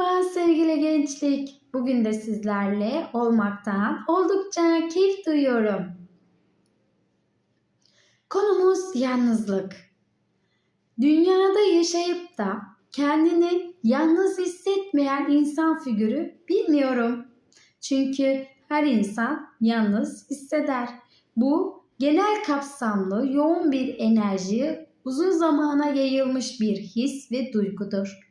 Merhaba sevgili gençlik. Bugün de sizlerle olmaktan oldukça keyif duyuyorum. Konumuz yalnızlık. Dünyada yaşayıp da kendini yalnız hissetmeyen insan figürü bilmiyorum. Çünkü her insan yalnız hisseder. Bu genel kapsamlı yoğun bir enerji, uzun zamana yayılmış bir his ve duygudur.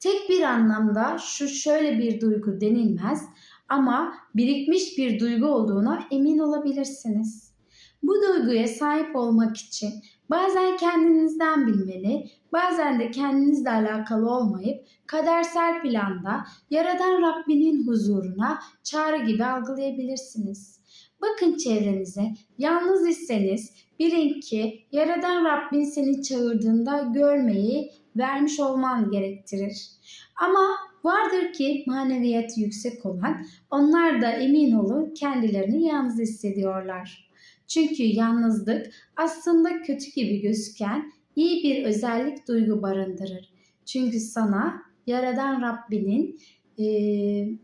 Tek bir anlamda şu şöyle bir duygu denilmez ama birikmiş bir duygu olduğuna emin olabilirsiniz. Bu duyguya sahip olmak için bazen kendinizden bilmeli, bazen de kendinizle alakalı olmayıp kadersel planda yaradan Rabbinin huzuruna çağrı gibi algılayabilirsiniz. Bakın çevrenize, yalnız iseniz bilin ki yaradan Rabbin seni çağırdığında görmeyi vermiş olman gerektirir. Ama vardır ki maneviyatı yüksek olan onlar da emin olun kendilerini yalnız hissediyorlar. Çünkü yalnızlık aslında kötü gibi gözüken iyi bir özellik duygu barındırır. Çünkü sana Yaradan Rabbinin eee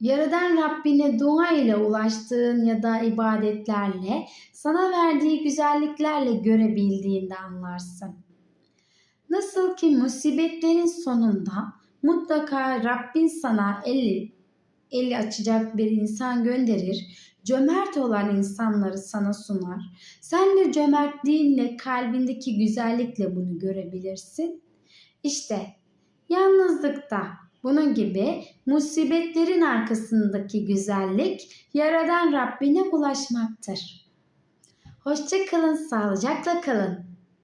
Yaradan Rabbine dua ile ulaştığın ya da ibadetlerle sana verdiği güzelliklerle görebildiğinde anlarsın. Nasıl ki musibetlerin sonunda mutlaka Rabbin sana eli, eli açacak bir insan gönderir, cömert olan insanları sana sunar. Sen de cömertliğinle, kalbindeki güzellikle bunu görebilirsin. İşte yalnızlıkta bunun gibi musibetlerin arkasındaki güzellik yaradan Rabbine ulaşmaktır. Hoşça kalın, sağlıcakla kalın.